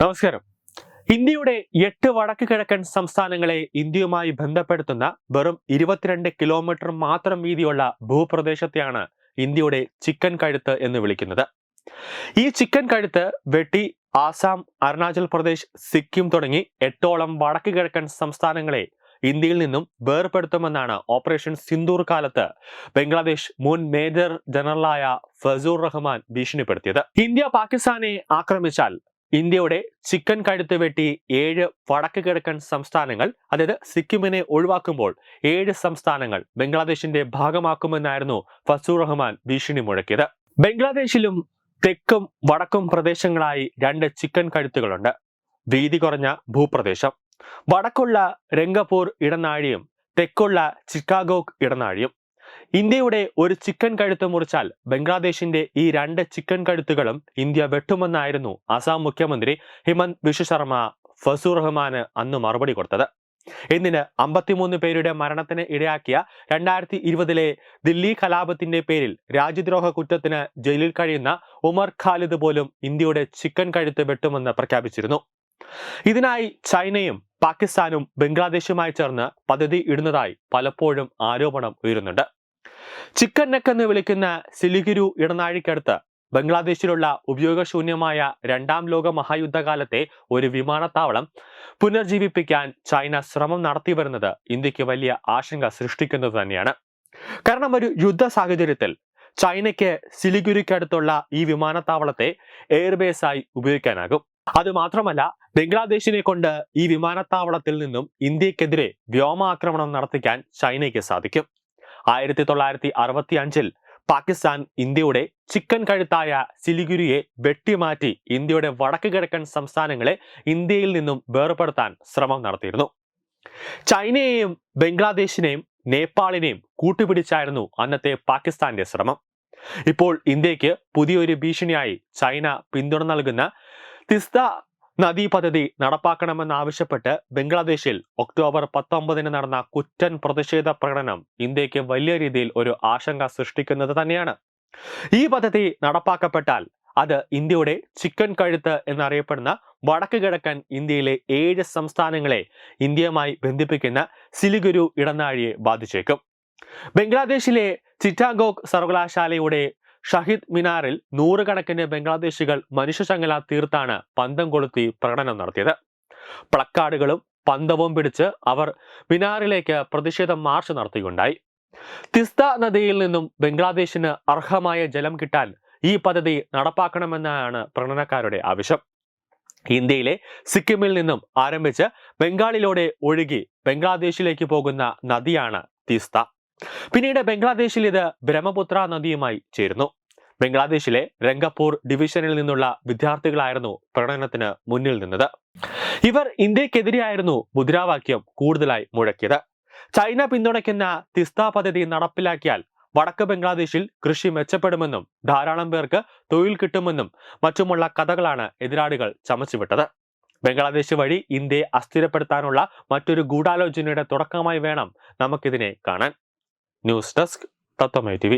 നമസ്കാരം. ഇന്ത്യയുടെ എട്ട് വടക്ക് കിഴക്കൻ സംസ്ഥാനങ്ങളെ ഇന്ത്യയുമായി ബന്ധപ്പെടുത്തുന്ന വെറും ഇരുപത്തിരണ്ട് കിലോമീറ്റർ മാത്രം വീതിയുള്ള ഭൂപ്രദേശത്തെയാണ് ഇന്ത്യയുടെ ചിക്കൻ കഴുത്ത് എന്ന് വിളിക്കുന്നത്. ഈ ചിക്കൻ കഴുത്ത് വെട്ടി ആസാം അരുണാചൽ പ്രദേശ് സിക്കിം തുടങ്ങി എട്ടോളം വടക്ക് കിഴക്കൻ സംസ്ഥാനങ്ങളെ ഇന്ത്യയിൽ നിന്നും വേർപെടുത്തുമെന്നാണ് ഓപ്പറേഷൻ സിന്ദൂർ കാലത്ത് ബംഗ്ലാദേശ് മുൻ മേജർ ജനറലായ ഫസൂർ റഹ്മാൻ ഭീഷണിപ്പെടുത്തിയത്. ഇന്ത്യ പാകിസ്ഥാനെ ആക്രമിച്ചാൽ ഇന്ത്യയുടെ ചിക്കൻ കഴുത്ത് വെട്ടി ഏഴ് വടക്ക് കിഴക്കൻ സംസ്ഥാനങ്ങൾ അതായത് സിക്കിമിനെ ഒഴിവാക്കുമ്പോൾ ഏഴ് സംസ്ഥാനങ്ങൾ ബംഗ്ലാദേശിന്റെ ഭാഗമാക്കുമെന്നായിരുന്നു ഫസൂർ റഹ്മാൻ ഭീഷണി മുഴക്കിയത്. ബംഗ്ലാദേശിലും തെക്കും വടക്കും പ്രദേശങ്ങളായി രണ്ട് ചിക്കൻ കഴുത്തുകളുണ്ട്. വീതി കുറഞ്ഞ ഭൂപ്രദേശം. വടക്കുള്ള രംഗപൂർ ഇടനാഴിയും തെക്കുള്ള ചിക്കാഗോക്ക് ഇടനാഴിയും. ഇന്ത്യയുടെ ഒരു ചിക്കൻ കഴുത്ത് മുറിച്ചാൽ ബംഗ്ലാദേശിന്റെ ഈ രണ്ട് ചിക്കൻ കഴുത്തുകളും ഇന്ത്യ വെട്ടുമെന്നായിരുന്നു അസാം മുഖ്യമന്ത്രി ഹിമന്ത് ബിശ്വ ശർമ്മ ഫസൂർ റഹ്മാന് അന്ന് മറുപടി കൊടുത്തത്. എന്നിന് അമ്പത്തിമൂന്ന് പേരുടെ മരണത്തിന് ഇടയാക്കിയ രണ്ടായിരത്തി ഇരുപതിലെ ദില്ലി കലാപത്തിന്റെ പേരിൽ രാജ്യദ്രോഹ കുറ്റത്തിന് ജയിലിൽ കഴിയുന്ന ഉമർ ഖാലിദ് പോലും ഇന്ത്യയുടെ ചിക്കൻ കഴുത്ത് വെട്ടുമെന്ന് പ്രഖ്യാപിച്ചിരുന്നു. ഇതിനായി ചൈനയും പാകിസ്ഥാനും ബംഗ്ലാദേശുമായി ചേർന്ന് പദ്ധതി ഇടുന്നതായി പലപ്പോഴും ആരോപണം ഉയരുന്നുണ്ട്. ചിക്കൻ നെക്ക് എന്ന് വിളിക്കുന്ന സിലിഗുരു ഇടനാഴിക്കടുത്ത് ബംഗ്ലാദേശിലുള്ള ഉപയോഗശൂന്യമായ രണ്ടാം ലോക മഹായുദ്ധകാലത്തെ ഒരു വിമാനത്താവളം പുനർജീവിപ്പിക്കാൻ ചൈന ശ്രമം നടത്തി വരുന്നത് ഇന്ത്യയ്ക്ക് വലിയ ആശങ്ക സൃഷ്ടിക്കുന്നത് തന്നെയാണ്. കാരണം ഒരു യുദ്ധ സാഹചര്യത്തിൽ ചൈനയ്ക്ക് സിലിഗുരിക്കടുത്തുള്ള ഈ വിമാനത്താവളത്തെ എയർബേസായി ഉപയോഗിക്കാനാകും. അത് മാത്രമല്ല ബംഗ്ലാദേശിനെ കൊണ്ട് ഈ വിമാനത്താവളത്തിൽ നിന്നും ഇന്ത്യക്കെതിരെ വ്യോമാക്രമണം നടത്തിക്കാൻ ചൈനയ്ക്ക് സാധിക്കും. ആയിരത്തി തൊള്ളായിരത്തി അറുപത്തി അഞ്ചിൽ പാകിസ്ഥാൻ ഇന്ത്യയുടെ ചിക്കൻ കഴുത്തായ സിലിഗുരിയെ വെട്ടിമാറ്റി ഇന്ത്യയുടെ വടക്ക് കിഴക്കൻ സംസ്ഥാനങ്ങളെ ഇന്ത്യയിൽ നിന്നും വേർപെടുത്താൻ ശ്രമം നടത്തിയിരുന്നു. ചൈനയെയും ബംഗ്ലാദേശിനെയും നേപ്പാളിനെയും കൂട്ടുപിടിച്ചായിരുന്നു അന്നത്തെ പാകിസ്ഥാന്റെ ശ്രമം. ഇപ്പോൾ ഇന്ത്യയ്ക്ക് പുതിയൊരു ഭീഷണിയായി ചൈന പിന്തുണ നൽകുന്ന തിസ്ത നദീ പദ്ധതി നടപ്പാക്കണമെന്നാവശ്യപ്പെട്ട് ബംഗ്ലാദേശിൽ ഒക്ടോബർ പത്തൊമ്പതിന് നടന്ന കുറ്റൻ പ്രതിഷേധ പ്രകടനം ഇന്ത്യയ്ക്ക് വലിയ രീതിയിൽ ഒരു ആശങ്ക സൃഷ്ടിക്കുന്നത് തന്നെയാണ്. ഈ പദ്ധതി നടപ്പാക്കപ്പെട്ടാൽ അത് ഇന്ത്യയുടെ ചിക്കൻ കഴുത്ത് എന്നറിയപ്പെടുന്ന വടക്ക് കിഴക്കൻ ഇന്ത്യയിലെ ഏഴ് സംസ്ഥാനങ്ങളെ ഇന്ത്യയുമായി ബന്ധിപ്പിക്കുന്ന സിലിഗുരു ഇടനാഴിയെ ബാധിച്ചേക്കും. ബംഗ്ലാദേശിലെ ചിറ്റാഗോഗ് സർവകലാശാലയുടെ ഷഹീദ് മിനാറിൽ നൂറുകണക്കിന് ബംഗ്ലാദേശികൾ മനുഷ്യശങ്കല തീർത്താണ് പന്തം കൊളുത്തി പ്രകടനം നടത്തിയത്. പ്ലക്കാർഡുകളും പന്തവും പിടിച്ച് അവർ മിനാറിലേക്ക് പ്രതിഷേധ മാർച്ച് നടത്തിയുണ്ടായി തിസ്ത നദിയിൽ നിന്നും ബംഗ്ലാദേശിന് അർഹമായ ജലം കിട്ടാൻ ഈ പദ്ധതി നടപ്പാക്കണമെന്നാണ് പ്രകടനക്കാരുടെ ആവശ്യം. ഇന്ത്യയിലെ സിക്കിമിൽ നിന്നും ആരംഭിച്ച് ബംഗാളിലൂടെ ഒഴുകി ബംഗ്ലാദേശിലേക്ക് പോകുന്ന നദിയാണ് തിസ്ത. പിന്നീട് ബംഗ്ലാദേശിൽ ഇത് ബ്രഹ്മപുത്ര നദിയുമായി ചേരുന്നു. ബംഗ്ലാദേശിലെ രംഗപ്പൂർ ഡിവിഷനിൽ നിന്നുള്ള വിദ്യാർത്ഥികളായിരുന്നു പ്രകടനത്തിന് മുന്നിൽ നിന്നത്. ഇവർ ഇന്ത്യക്കെതിരെയായിരുന്നു മുദ്രാവാക്യം കൂടുതലായി മുഴക്കിയത്. ചൈന പിന്തുണയ്ക്കുന്ന തിസ്ത പദ്ധതി നടപ്പിലാക്കിയാൽ വടക്ക് ബംഗ്ലാദേശിൽ കൃഷി മെച്ചപ്പെടുമെന്നും ധാരാളം പേർക്ക് തൊഴിൽ കിട്ടുമെന്നും മറ്റുമുള്ള കഥകളാണ് എതിരാളികൾ ചമച്ചുവിട്ടത്. ബംഗ്ലാദേശ് വഴി ഇന്ത്യയെ അസ്ഥിരപ്പെടുത്താനുള്ള മറ്റൊരു ഗൂഢാലോചനയുടെ തുടക്കമായി വേണം നമുക്കിതിനെ കാണാൻ. ന്യൂസ് ഡെസ്ക് തത്വമൈ ടി